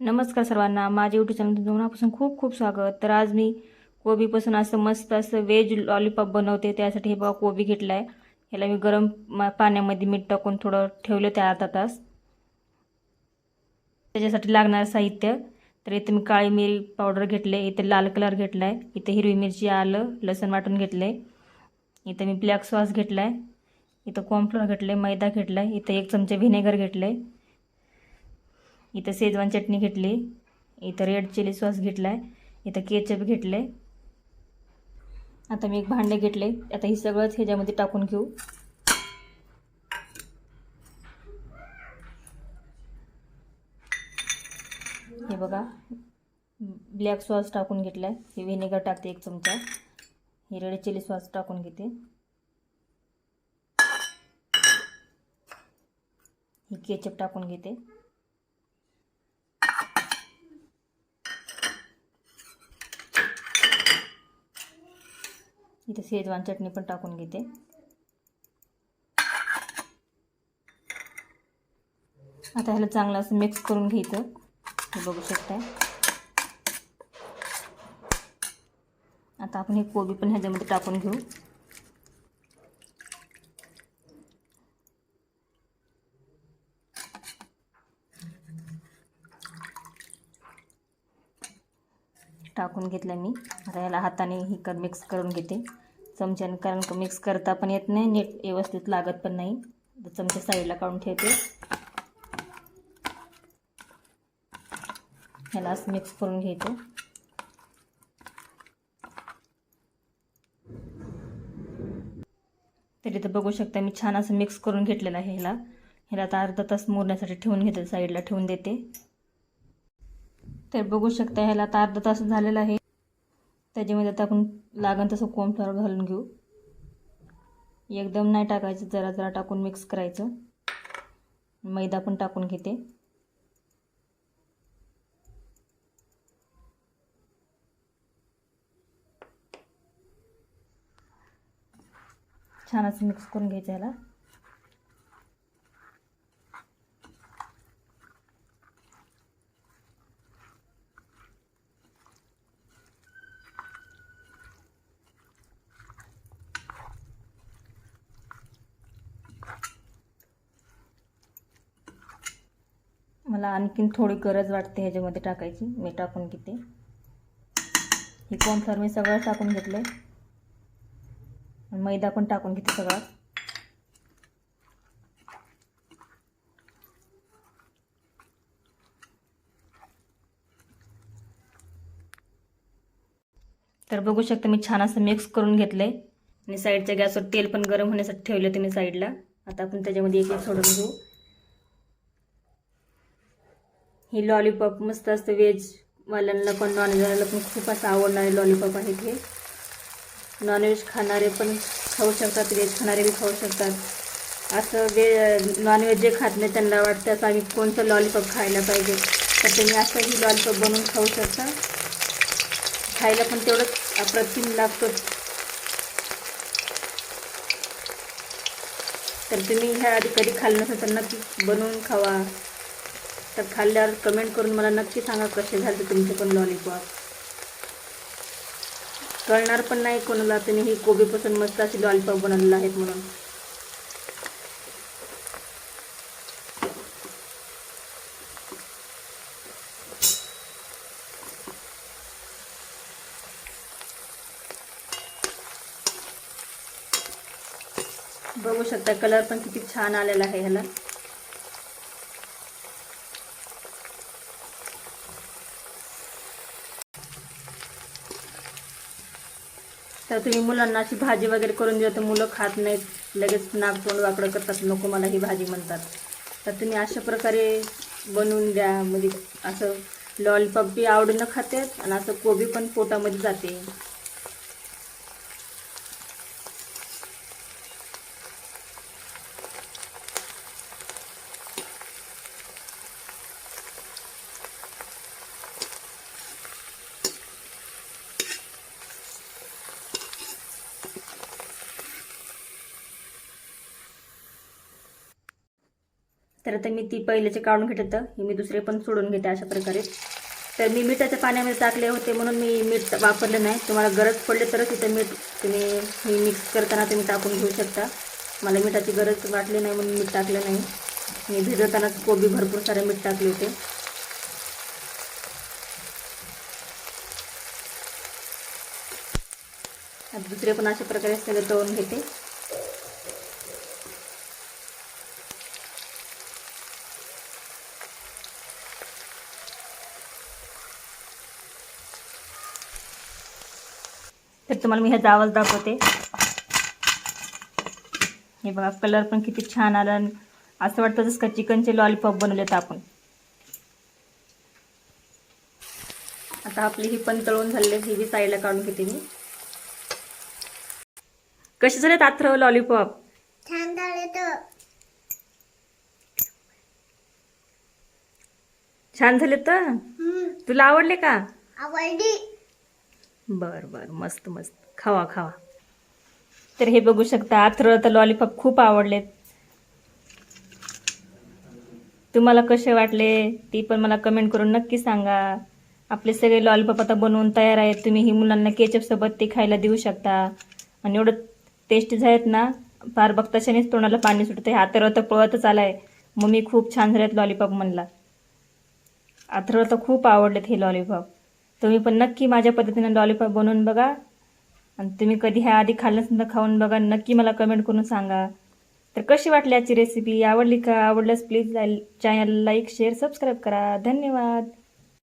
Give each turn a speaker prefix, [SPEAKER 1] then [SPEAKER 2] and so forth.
[SPEAKER 1] नमस्कार सर्वांना. माझ्या यूट्यूब चॅनल मनापासून खूप खूप स्वागत. तर आज मी कोबीपासून असं मस्त असं व्हेज लॉलीपॉप बनवते. त्यासाठी हे बघा कोबी घेतला आहे ह्याला मी गरम पाण्यामध्ये मीठ टाकून थोडं ठेवलं ते अर्धा तास. त्याच्यासाठी लागणारं साहित्य. तर इथे मी काळी मिरी पावडर घेतले इथे लाल कलर घेतला आहे इथे हिरवी मिरची आलं लसूण वाटून घेतलं. आहे इथं मी ब्लॅक सॉस घेतला आहे इथं कॉर्नफ्लोअर घेतलं आहे मैदा घेतला आहे इथं एक चमचा व्हिनेगर घेतलं आहे इथं शेजवान चटणी घेतली. इथं रेड चिली सॉस घेतला आहे इथं केचप घेतले. आता मी एक भांडे घेतले. आता हे सगळंच ह्याच्यामध्ये टाकून घेऊ. हे बघा. ब्लॅक सॉस टाकून घेतला आहे हे व्हिनेगर टाकते एक चमचा. हे रेड चिली सॉस टाकून घेते. ही केचप टाकून घेते. इथे शेजवान चटणी पण टाकून घेते. आता ह्याला चांगलं असं मिक्स करून घ्यायचं. हे बघू शकताय. आता आपण हे कोबी पण ह्याच्यामध्ये टाकून घेऊ. टाकून घेतलं मी. आता ह्याला हाताने ही कर मिक्स करून घेते. चमच्याने कारण का मिक्स करता पण येत नाही नीट व्यवस्थित लागत पण नाही. तर चमचा साईडला काढून ठेवते. ह्याला असं मिक्स करून घ्यायचं. तर बघू शकता मी छान असं मिक्स करून घेतलेलं आहे ह्याला. ह्याला आता अर्धा तास मोरण्यासाठी ठेवून घेते साईडला ठेवून देते. तर बघू शकता ह्याला आता अर्धा तास झालेला आहे. त्याच्यामध्ये आता आपण लागण तसं कॉर्नफ्लॉवर घालून घेऊ. एकदम नाही टाकायचं जरा जरा टाकून मिक्स करायचं. मैदा पण टाकून घेते. छान असं मिक्स करून घ्यायचं ह्याला मला आणखीन थोडी गरज वाटते ह्याच्यामध्ये टाकायची. मी टाकून घेते. ही कॉर्नफ्लॉवर मी सगळं टाकून घेतलं आहे मैदा पण टाकून घेते सगळा. तर बघू शकता मी छान असं मिक्स करून घेतलं आहे आणि साईडच्या गॅसवर तेल पण गरम होण्यासाठी ठेवलं तुम्ही साईडला आता आपण त्याच्यामध्ये एक एक सोडून घेऊ. हे लॉलीपॉप मस्त असतं व्हेजवाल्यांना पण नॉनव्हेजवाल्याला पण खूप असं आवडणारे लॉलीपॉप आहेत हे. नॉनव्हेज खाणारे पण खाऊ शकतात व्हेज खाणारे बी खाऊ शकतात. असं वे नॉनव्हेज जे खात नाही त्यांना वाटतं असं आम्ही कोणतं लॉलीपॉप खायला पाहिजे. तर तुम्ही असंही लॉलीपॉप बनवून खाऊ शकता. खायला पण तेवढंच अप्रतिम लागतो. तर तुम्ही ह्या आधी कधी खाल्लं नसेल तर नक्की बनवून खावा. तर खाल्ल्यावर कमेंट करून मला नक्की सांगा कसे झाले तुमचे पण लॉलीपॉप कळणार पण नाही कोणाला तुम्ही ही कोबीपासून मस्त असे लॉलीपॉप बनवलेलं आहेत म्हणून. बघू शकता कलर पण किती छान आलेला आहे ह्याला. तर तुम्ही मुलांना अशी भाजी वगैरे करून दिली तर मुलं खात नाहीत. लगेच नाक तोंड वाकडं करतात. नको मला ही भाजी म्हणतात. तर तुम्ही अशा प्रकारे बनवून द्या. म्हणजे असं लॉलीपॉप बी आवडीनं खातात आणि असं कोबी पण पोटामध्ये जाते. तर आता मी ती पहिल्याचे काढून घेत होतं. मी दुसरे पण सोडून घेते अशा प्रकारे. तर मी मिठाच्या पाण्यामध्ये टाकले होते म्हणून मी मीठ वापरलं नाही. तुम्हाला गरज पडली तरच इथं मीठ तुम्ही हे मिक्स करताना तुम्ही टाकून घेऊ शकता. मला मिठाची गरज वाटली नाही म्हणून मीठ टाकलं नाही. मी भिजवतानाच कोबी भरपूर सारे मीठ टाकले होते. दुसरे पण अशा प्रकारे सगळं तळून घेते. तर तुम्हाला मी ह्याचा आवाज दाखवते. हे बघा कलर पण किती छान आला आणि असं वाटतं जसं का चिकनचे लॉलीपॉप बनवलेत आपण. आता आपली ही पण तळून झालेली ही बी साईडला काढून घेते मी. कसे झालेत आथरव लॉलीपॉप
[SPEAKER 2] छान झाले तर.
[SPEAKER 1] छान झाले तर? तुला आवडले का?
[SPEAKER 2] आवडली.
[SPEAKER 1] बर बर. मस्त मस्त. खावा खावा. तर हे बघू शकता अथर तर लॉलीपॉप खूप आवडलेत. तुम्हाला कसे वाटले ती पण मला कमेंट करून नक्की सांगा. आपले सगळे लॉलीपॉप आता बनवून तयार आहेत. तुम्ही ही मुलांना केचपसोबत ते खायला देऊ शकता. आणि एवढं टेस्टी झालेत ना फार बघताशानेच तोंडाला पाणी सुटतं आहे अथर्व तर पळतच आलाय. मम्मी खूप छान झाल्यात लॉलीपॉप म्हणला. अथर्व तर खूप आवडलेत हे लॉलीपॉप तुम्ही पण नक्की माझ्या पद्धतीनं लॉलीपॉप बनवून बघा. आणि तुम्ही कधी ह्या आधी खाल्लं न खाऊन बघा. नक्की मला कमेंट करून सांगा. तर कशी वाटली आजची रेसिपी आवडली का? आवडल्यास please channel like share subscribe करा. धन्यवाद.